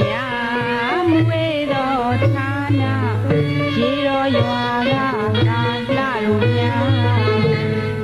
များမွေတော်ဌာနရေတော်ရွာကကာလတို့များ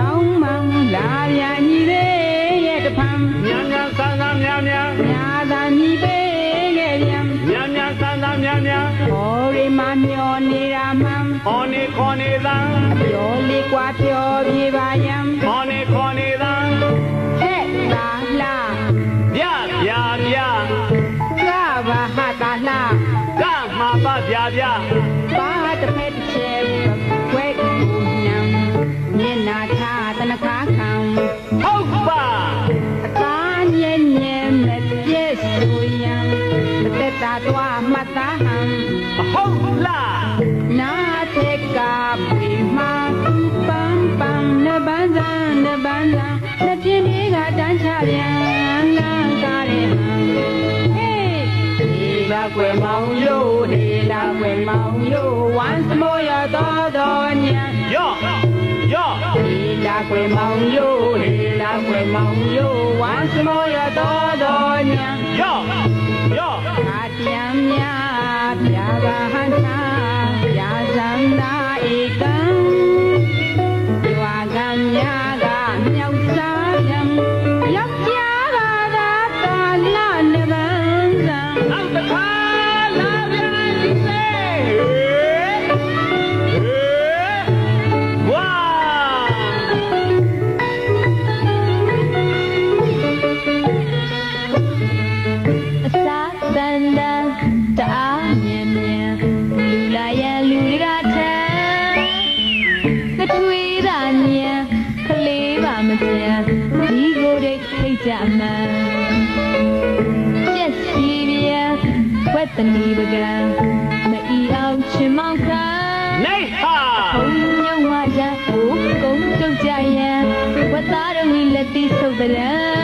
လို့တောင်းမှန်လာပြန်ညီလေးရဲ့တဖန် မြန်မြန်ဆန်းဆန်းမြန်မြန် ညာသာညီပေးခဲ့ပြန် မြန်မြန်ဆန်းဆန်းမြန်မြန် ဟောရီမမျောနေတာမှန် ခေါ်နေခေါ်နေသံ ပြောလေးกว่าပြောပြေပါယံ ခေါ်နေခေါ်နေသံ ဟဲ့သာလာ ပြပြပြ ကဘာဟာတာလာ ကမှာပပြပြ ပါတစ်ဖက် လာကားတဲ့ဟံဟေးဒီလာကွယ်မောင်ယိုဒီလာကွယ်မောင်ယို once more ရတော့တော့ညံယောယောဒီလာကွယ်မောင်ယိုဒီလာကွယ်မောင်ယို once more ရတော့တော့ညံယောယောခါတျံများပြာပါဟန်သာပြာဇံသာဧကံ တန်တန်တအားမြန်မြန်လူလာရန်လူတွေကထမ်းကထွေးတာညံကလေးပါမပြန်ဒီကိုယ်တိတ်ထိတ်ကြမှန်ပြက်စီပြန်ဝက်တနီပကံမအီအောင်ချင်မောင်ခံနေဟာဘုံညုံဝါကြကိုကုန်းကျုပ်ကြရန်ဝတ်သားတော်ဝီလက်တိဆုပ်တဲ့တ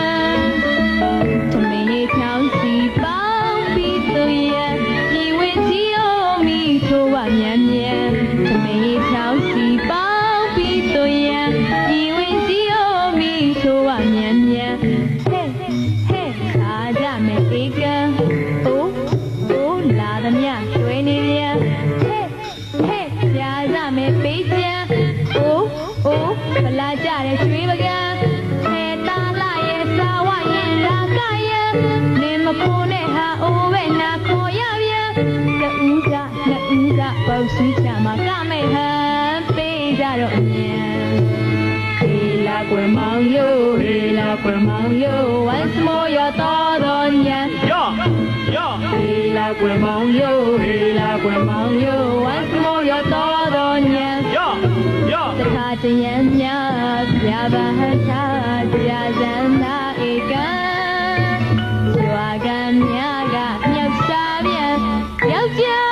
ရွှေနေပြန်ဟဲ့ဟဲ့ကြာကြမယ်ပေးချင်အိုးအိုးဖလာကြတဲ့ရွှေပကံဟဲ့တာလာရဲ့စာဝရဲ့လာကရဲ့နေမခိုးနဲ့ဟာအိုးပဲနာခေါ်ရပြန်တူးကနှစ်ဦးကပေါ့စီချမှာကမဲ့ဟန်ပေးကြတော့အမြန်ဟေလာကွယ်မောင်ယိုဟေလာကွယ်မောင်ယို once more ရတော်တော်ညံယောယော ဟေလာကွယ်မောင်ယိုဟေလာကွယ်မောင်ယို once more ရတော်တော်ညံယောယောတခါတရံများပြပါဟသာပြဇန္နာဧကံရွာကံများကမြောက်စားပြန်ယောက်ျား